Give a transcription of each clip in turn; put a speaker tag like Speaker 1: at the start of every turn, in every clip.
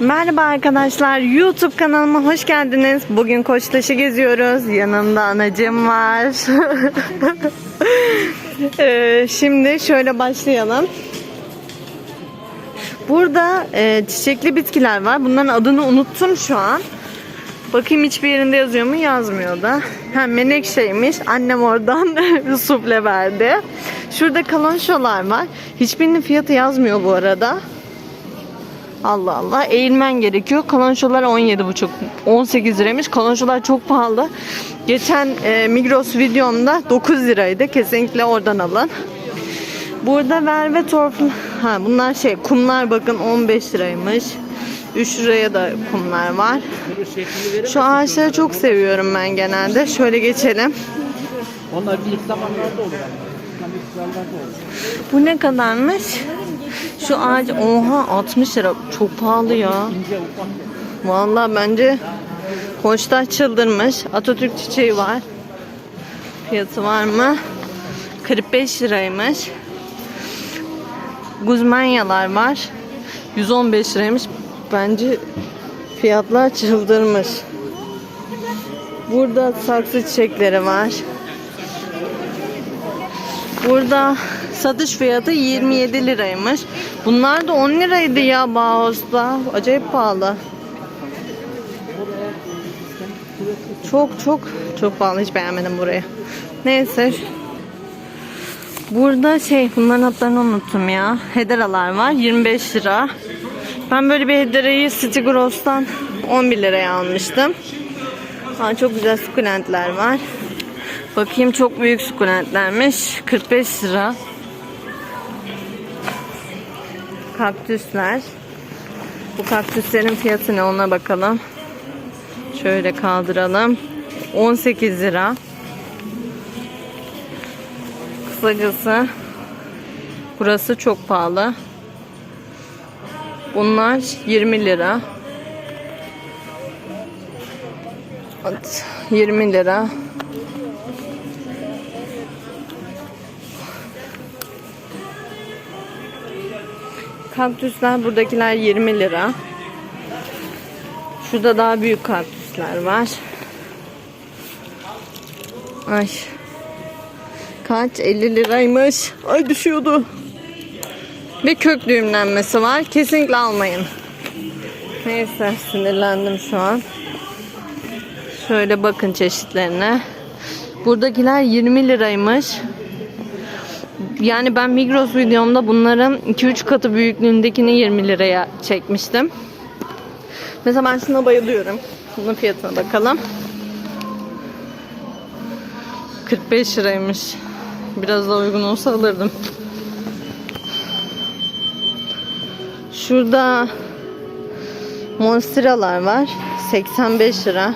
Speaker 1: Merhaba arkadaşlar YouTube kanalıma hoş geldiniz. Bugün Koçtaş'ı geziyoruz. Yanımda anacım var. Ee, şimdi şöyle başlayalım. Burada e, çiçekli bitkiler var. Bunların adını unuttum şu an. Bakayım hiçbir yerinde yazıyor mu? Yazmıyor da. Ha, menekşeymiş. Annem oradan suple verdi. Şurada kalonşolar var. Hiçbirinin fiyatı yazmıyor bu arada. Allah Allah. Eğilmen gerekiyor. Kalonşolar 17,5 18 liraymış. Kalonşolar çok pahalı. Geçen e, Migros videomda 9 liraydı. Kesinlikle oradan alın. Burada verve torf ha bunlar şey kumlar bakın 15 liraymış. 3 liraya da kumlar var. Şu ağaçları çok seviyorum ben genelde. Şöyle geçelim.
Speaker 2: Onlar ilk zamanlarda olur
Speaker 1: Bu ne kadarmış? Şu ağaç oha 60 lira. Çok pahalı ya. Vallahi bence Koçtaş çıldırmış. Atatürk çiçeği var. Fiyatı var mı? 45 liraymış. Guzmanyalar var. 115 liraymış. Bence fiyatlar çıldırmış. Burada saksı çiçekleri var. Burada satış fiyatı 27 liraymış. Bunlar da 10 liraydı ya Bauhaus'ta. Acayip pahalı. Çok çok çok pahalı. Hiç beğenmedim burayı. Neyse. Burada şey bunların adlarını unuttum ya. Hederalar var. 25 lira. Ben böyle bir hederayı City Gross'tan 11 liraya almıştım. Ha, çok güzel sukulentler var. Bakayım çok büyük sukulentlermiş. 45 lira. Kaktüsler. Bu kaktüslerin fiyatı ne ona bakalım. Şöyle kaldıralım. 18 lira. Kısacası burası çok pahalı. Bunlar 20 lira. Evet, 20 lira. Kaktüsler buradakiler 20 lira. Şurada daha büyük kaktüsler var. Ay. Kaç? 50 liraymış. Ay düşüyordu. Ve kök düğümlenmesi var. Kesinlikle almayın. Neyse sinirlendim şu an. Şöyle bakın çeşitlerine. Buradakiler 20 liraymış. Yani ben Migros videomda bunların 2-3 katı büyüklüğündekini 20 liraya çekmiştim. Mesela ben şuna bayılıyorum. Bunun fiyatına bakalım. 45 liraymış. Biraz daha uygun olsa alırdım. Şurada monsteralar var. 85 lira.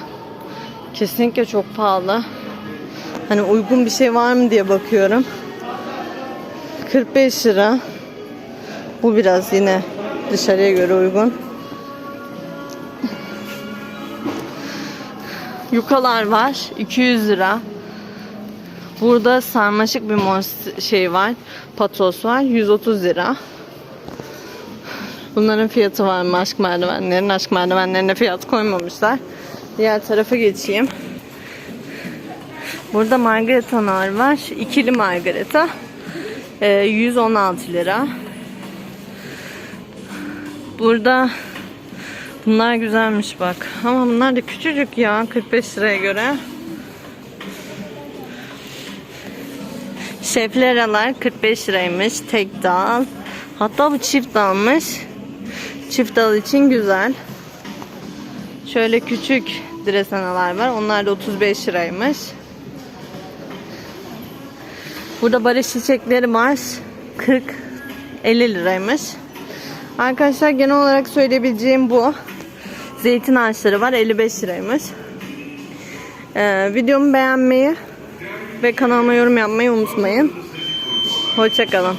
Speaker 1: Kesinlikle çok pahalı. Hani uygun bir şey var mı diye bakıyorum. 45 lira. Bu biraz yine dışarıya göre uygun. Yukalar var. 200 lira. Burada sarmaşık bir monst şey var. Patos var. 130 lira. Bunların fiyatı var mı aşk merdivenlerin? Aşk merdivenlerine fiyat koymamışlar. Diğer tarafa geçeyim. Burada margaritalar var. İkili margarita. Ee, 116 lira. Burada bunlar güzelmiş bak. Ama bunlar da küçücük ya 45 liraya göre. Şefleralar 45 liraymış. Tek dal. Hatta bu çift dalmış. Çift dal için güzel. Şöyle küçük dresenalar var. Onlar da 35 liraymış. Burada barış çiçekleri var. 40 50 liraymış. Arkadaşlar genel olarak söyleyebileceğim bu. Zeytin ağaçları var. 55 liraymış. Ee, videomu beğenmeyi ve kanalıma yorum yapmayı unutmayın. Hoşçakalın.